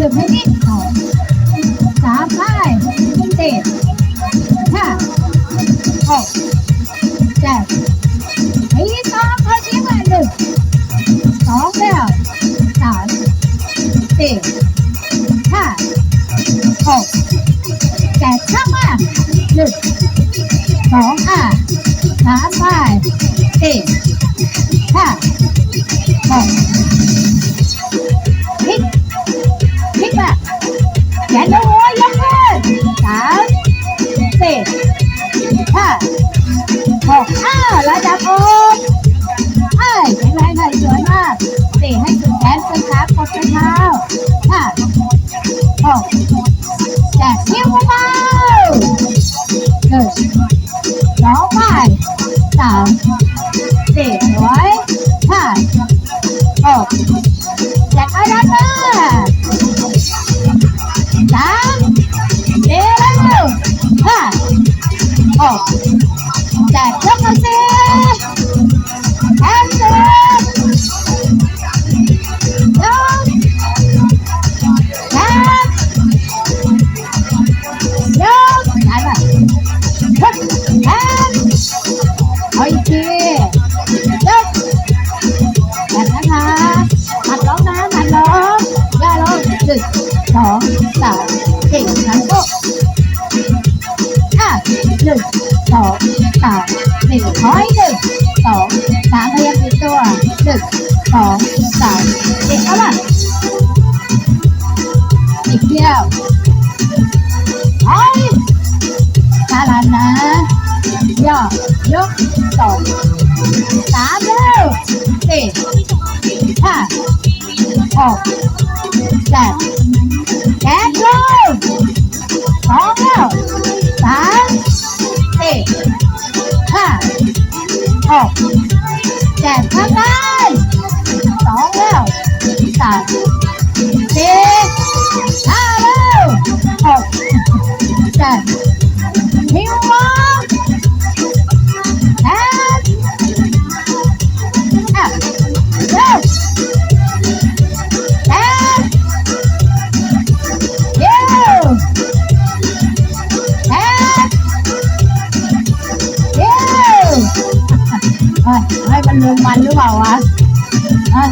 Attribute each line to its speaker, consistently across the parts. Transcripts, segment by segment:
Speaker 1: สึกให้นิดสองสามไปสี่ห้าหกเจ็ดทีสองเขาชี้มาหนึ่งสองแล้วสามสี่ห้าหกเจ็ดข้างมาหนึ่งสองอะสามไปสี่ห้าหก แขนเอาหัวยกขึ้นสามสี่ห้าหกอ้าวระดับอกเอ้ยแข็งแรงเลยสวยมากสี่ให้สุดแขนสุดขากดไปเท้าห้าหกแจกเที่ยวเบาหนึ่งสองไปสามสี่สวยห้าหกแจกเอาด้านหน้า หกจากยกมาสิแขอให้หนึ่งสองสามพยายามติดตัวหนึ่งสองสามสี่เอาล่ะอีกเดียวไปชาลันนะย่อยกสองสามเร็วสี่ห้าหกเจ็ด หกเจ็ดข้างล่างสองแล้วสามสี่ห้าแล้วหกเจ็ดหิว นลืมมันหรือเปล่าวะเฮ้ย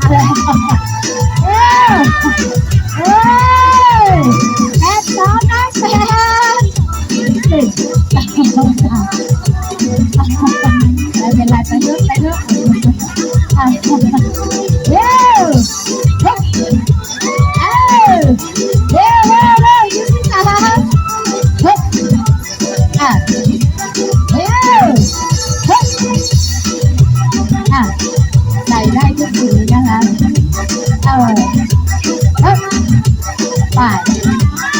Speaker 1: อะไรเร็วเฮ้ยแอนสองแอนหนึ่งสองสามไม่เป็นไรไปเถอะไปเถอะ ไ